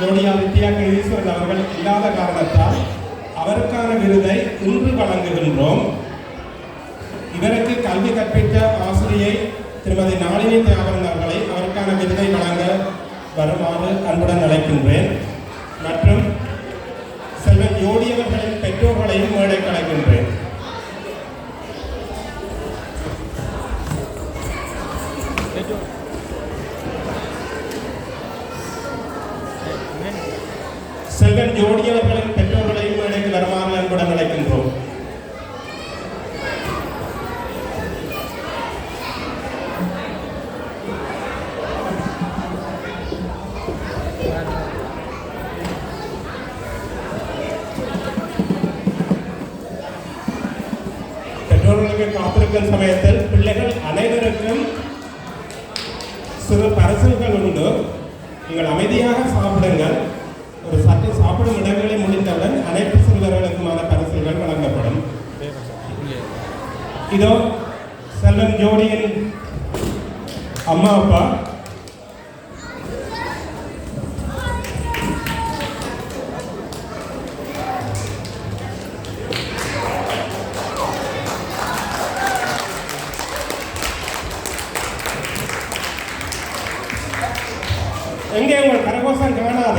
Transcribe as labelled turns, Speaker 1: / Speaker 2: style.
Speaker 1: ஜோடியா வித்யா ஈஸ்வரன் அவர்கள் இல்லாத காரணத்தால் அவருக்கான விருதை இன்று வழங்குகின்றோம். இவருக்கு கல்வி கற்பித்த ஆசிரியை திருமதி நாளினி தியாகரன் அவர்களை அவருக்கான விருதை வழங்க வருமாறு அன்புடன் அழைக்கின்றேன். மற்றும் செல்வன் ஜோடியவர்களின் பெற்றோர்களையும் மேடைக்கு அழைக்கின்றேன். செல்வன் ஜோடியவர்களின் பெற்றோர்களையும் மேடைக்கு வருமாறு அன்புடன் அழைக்கின்றோம். பெற்றோர்களுக்கு காத்திருக்கும் சமயத்தில் பிள்ளைகள் அனைவருக்கும் சிறு பரிசுகள் உண்டு. நீங்கள் அமைதியாக சாப்பிடுங்கள். இதோ செல்வன் ஜோடியின் அம்மா அப்பா. எங்கே உங்கள் கரகோஷம் காணாது